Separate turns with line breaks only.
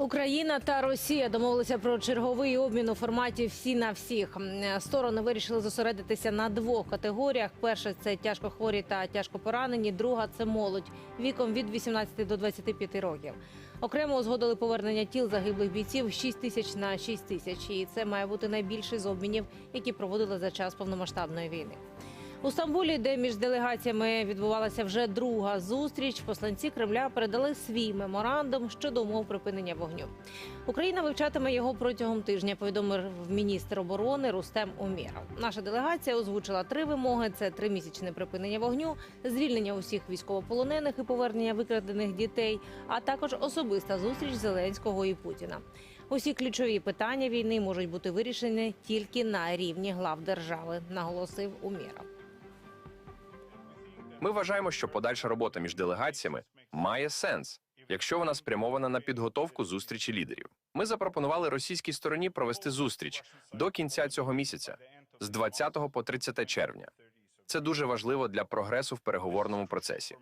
Україна та Росія домовилися про черговий обмін у форматі всі на всіх. Сторони вирішили зосередитися на двох категоріях: перша це тяжкохворі та тяжко поранені, друга це молодь віком від 18 до 25 років. Окремо узгодили повернення тіл загиблих бійців 6 тисяч на 6 тисяч. І це має бути найбільший з обмінів, які проводили за час повномасштабної війни. У Стамбулі, де між делегаціями відбувалася вже друга зустріч, посланці Кремля передали свій меморандум щодо умов припинення вогню. Україна вивчатиме його протягом тижня. Повідомив міністр оборони Рустем Умєров. Наша делегація озвучила три вимоги: це тримісячне припинення вогню, звільнення усіх військовополонених і повернення викрадених дітей, а також особиста зустріч Зеленського і Путіна. Усі ключові питання війни можуть бути вирішені тільки на рівні глав держави, наголосив Умєров.
Ми вважаємо, що подальша робота між делегаціями має сенс, якщо вона спрямована на підготовку зустрічі лідерів. Ми запропонували російській стороні провести зустріч до кінця цього місяця, з 20 по 30 червня. Це дуже важливо для прогресу в переговорному процесі.